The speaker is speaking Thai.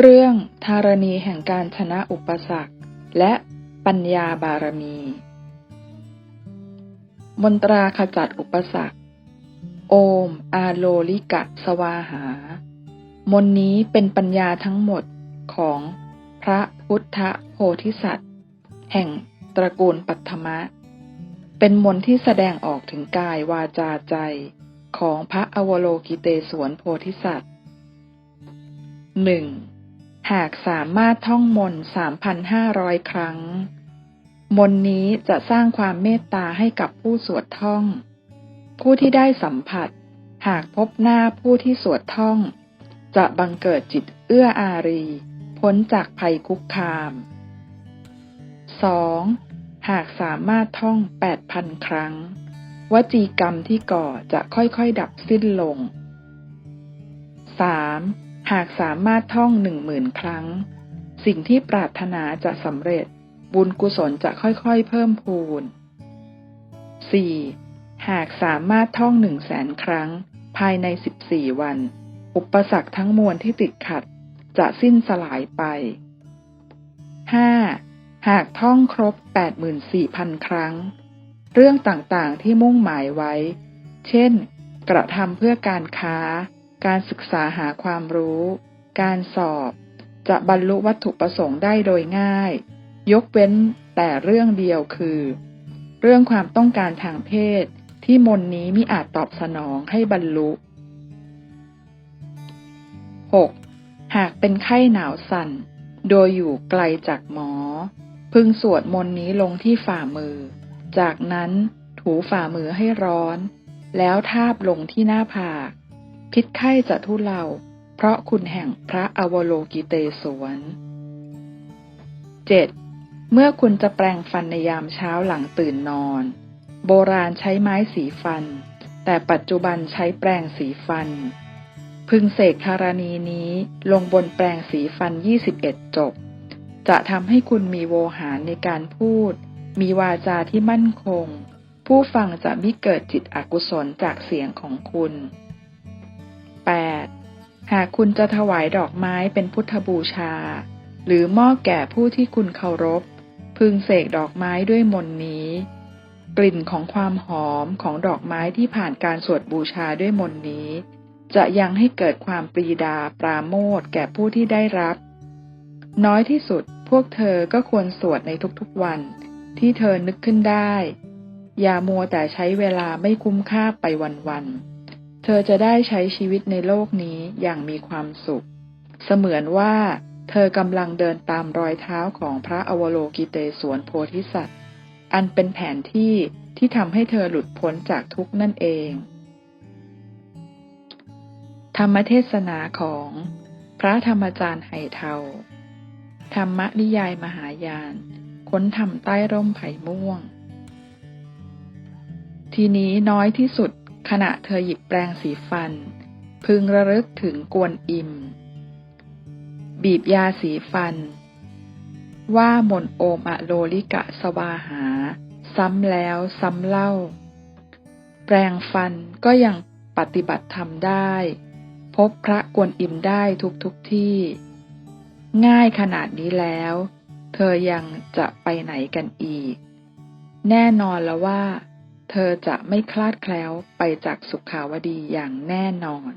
เรื่องธารณีแห่งการชนะอุปสรรค และปัญญาบารมี มนตราขจัดอุปสรรค โอม อาโลลิกะสวาหา มนนี้เป็นปัญญาทั้งหมดของพระพุทธโพธิสัตว์ แห่งตระกูลปัทมะ เป็นมนที่แสดงออกถึงกายวาจาใจของพระอวโลกิเตศวนโพธิสัตว์หนึ่ง หากสามารถท่องมนต์ 3,500 ครั้ง มนต์นี้จะสร้างความเมตตาให้กับผู้สวดท่อง ผู้ที่ได้สัมผัส หากพบหน้าผู้ที่สวดท่อง จะบังเกิดจิตเอื้ออารี พ้นจากภัยคุกคาม 2. หากสามารถท่อง 8,000 ครั้ง วจีกรรมที่ก่อจะค่อยๆ ดับสิ้นลง 3. หากสามารถท่องหนึ่งหมื่นครั้ง สิ่งที่ปรารถนาจะสำเร็จ บุญกุศลจะค่อยๆเพิ่มพูน 4. หากสามารถท่องหนึ่งแสนครั้ง ภายใน 14 วัน อุปสรรคทั้งมวลที่ติดขัด จะสิ้นสลายไป 5. หากท่องครบ 84,000 ครั้ง เรื่องต่างๆที่มุ่งหมายไว้ เช่น กระทำเพื่อการค้า การศึกษาหาความรู้ การสอบ จะบรรลุวัตถุประสงค์ได้โดยง่าย ยกเว้นแต่เรื่องเดียวคือ เรื่องความต้องการทางเพศที่มนนี้มิอาจตอบสนองให้บรรลุ 6. หากเป็นไข้หนาวสั่น โดยอยู่ไกลจากหมอ พึงสวดมนต์นี้ลงที่ฝ่ามือ จากนั้นถูฝ่ามือให้ร้อน แล้วทาบลงที่หน้าผาก พิษไข้จะทุเลาเพราะคุณแห่งพระอวโลกิเตศวน 7. เมื่อคุณจะแปรงฟันในยามเช้าหลังตื่นนอน โบราณใช้ไม้สีฟัน แต่ปัจจุบันใช้แปรงสีฟัน พึงเสกธารณีนี้ลงบนแปรงสีฟัน 21 จบ จะทำให้คุณมีโวหารในการพูด มีวาจาที่มั่นคง ผู้ฟังจะมิเกิดจิตอกุศลจากเสียงของคุณ 8. หากคุณจะถวายดอกไม้เป็นพุทธบูชา หรือมอบแก่ผู้ที่คุณเคารพ พึงเสกดอกไม้ด้วยมนนี้ กลิ่นของความหอมของดอกไม้ที่ผ่านการสวดบูชาด้วยมนนี้ จะยังให้เกิดความปรีดาปราโมทแก่ผู้ที่ได้รับ น้อยที่สุดพวกเธอก็ควรสวดในทุกๆวัน ที่เธอนึกขึ้นได้ อย่ามัวแต่ใช้เวลาไม่คุ้มค่าไปวันๆ เธอจะได้ใช้ชีวิตในโลกนี้อย่างมีความสุข เสมือนว่าเธอกำลังเดินตามรอยเท้าของพระอวโลกิเตศวนโพธิสัตว์ อันเป็นแผนที่ที่ทำให้เธอหลุดพ้นจากทุกนั่นเอง ธรรมเทศนาของพระธรรมจารย์ไหเทา ธรรมนิยายมหายาน ค้นทำใต้ร่มไผ่ม่วง ทีนี้น้อยที่สุด ขณะเธอหยิบแปรงสีฟัน พึงระลึกถึงกวนอิม บีบยาสีฟัน ว่ามนโอมอะโลลิกะสวาหา ซ้ำแล้วซ้ำเล่า แปรงฟันก็ยังปฏิบัติทำได้ พบพระกวนอิมได้ทุกทุกที่ ง่ายขนาดนี้แล้ว เธอยังจะไปไหนกันอีก แน่นอนแล้วว่า เธอจะไม่คลาดแคล้วไปจากสุขาวดีอย่างแน่นอน